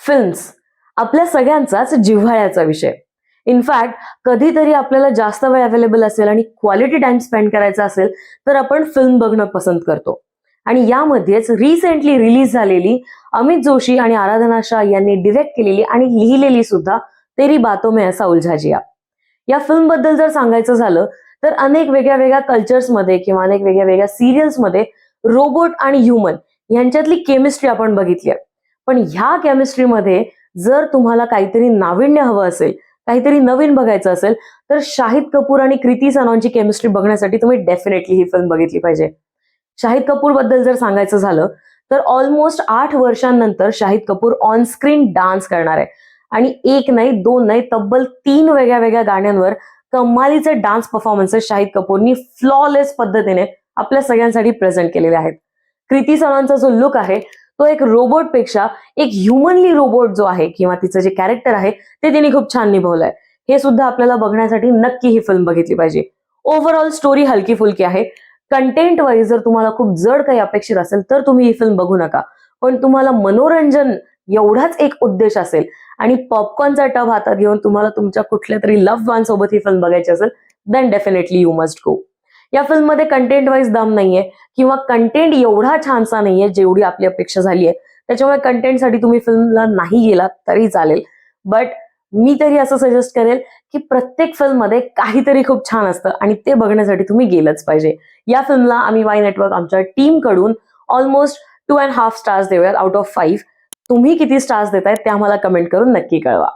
Films आपल्या सगळ्यांचाच जिव्हाळ्याचा विषय. इनफॅक्ट कधीतरी आपल्याला जास्त वेळ अवेलेबल असेल आणि क्वालिटी टाइम स्पेंड करायचा असेल तर आपण फिल्म बघणं पसंत करतो. आणि यामध्येच रिसेंटली रिलीज झालेली अमित जोशी आणि आराधना शाह यांनी डिरेक्ट केलेली आणि लिहिलेली सुद्धा तेरी बातो में असा उलझाजिया या फिल्मबद्दल जर सांगायचं झालं तर अनेक वेगळ्या वेगळ्या कल्चर्समध्ये किंवा अनेक वेगळ्या वेगळ्या सिरियल्समध्ये रोबोट आणि ह्युमन यांच्यातली केमिस्ट्री आपण बघितली आहे. पण ह्या केमिस्ट्रीमध्ये जर तुम्हाला काहीतरी नाविन्य हवं असेल काहीतरी नवीन बघायचं असेल तर शाहिद कपूर आणि कृती सनॉनची केमिस्ट्री बघण्यासाठी तुम्ही डेफिनेटली ही फिल्म बघितली पाहिजे. शाहिद कपूरबद्दल जर सांगायचं झालं तर ऑलमोस्ट आठ वर्षांनंतर Shahid Kapoor on screen dance करणार आहे. आणि एक नाही दोन नाही तब्बल तीन वेगळ्या वेगळ्या गाण्यांवर कमालीचे डान्स परफॉर्मन्सेस शाहिद कपूरनी फ्लॉलेस पद्धतीने आपल्या सगळ्यांसाठी प्रेझेंट केलेले आहेत. कृती सनॉनचा जो लुक आहे तो एक रोबोटपेक्षा एक ह्युमनली रोबोट जो आहे किंवा तिचं जे कॅरेक्टर आहे ते तिने खूप छान निभवलंय. हे सुद्धा आपल्याला बघण्यासाठी नक्की ही फिल्म बघितली पाहिजे. ओव्हरऑल स्टोरी हलकी फुलकी आहे. कंटेंट वाईज जर तुम्हाला खूप जड काही अपेक्षित असेल तर तुम्ही ही फिल्म बघू नका. पण तुम्हाला मनोरंजन एवढाच एक उद्देश असेल आणि पॉपकॉर्नचा टब हातात घेऊन तुम्हाला तुमच्या कुठल्या तरी लव्ह वन सोबत ही फिल्म बघायची असेल then definitely you must go या फिल्ममध्ये कंटेंट वाईज दम नाहीये किंवा कंटेंट एवढा छानसा नाहीये जेवढी आपली अपेक्षा झाली आहे. त्याच्यामुळे कंटेंटसाठी तुम्ही फिल्मला नाही गेलात तरी चालेल. बट मी तरी असं सजेस्ट करेल की प्रत्येक फिल्ममध्ये काहीतरी खूप छान असतं आणि ते बघण्यासाठी तुम्ही गेलंच पाहिजे. या फिल्मला आम्ही वाय नेटवर्क आमच्या टीमकडून almost two and half stars देऊयात आउट ऑफ फाईव्ह तुम्ही किती स्टार्स देतायत ते आम्हाला कमेंट करून नक्की कळवा.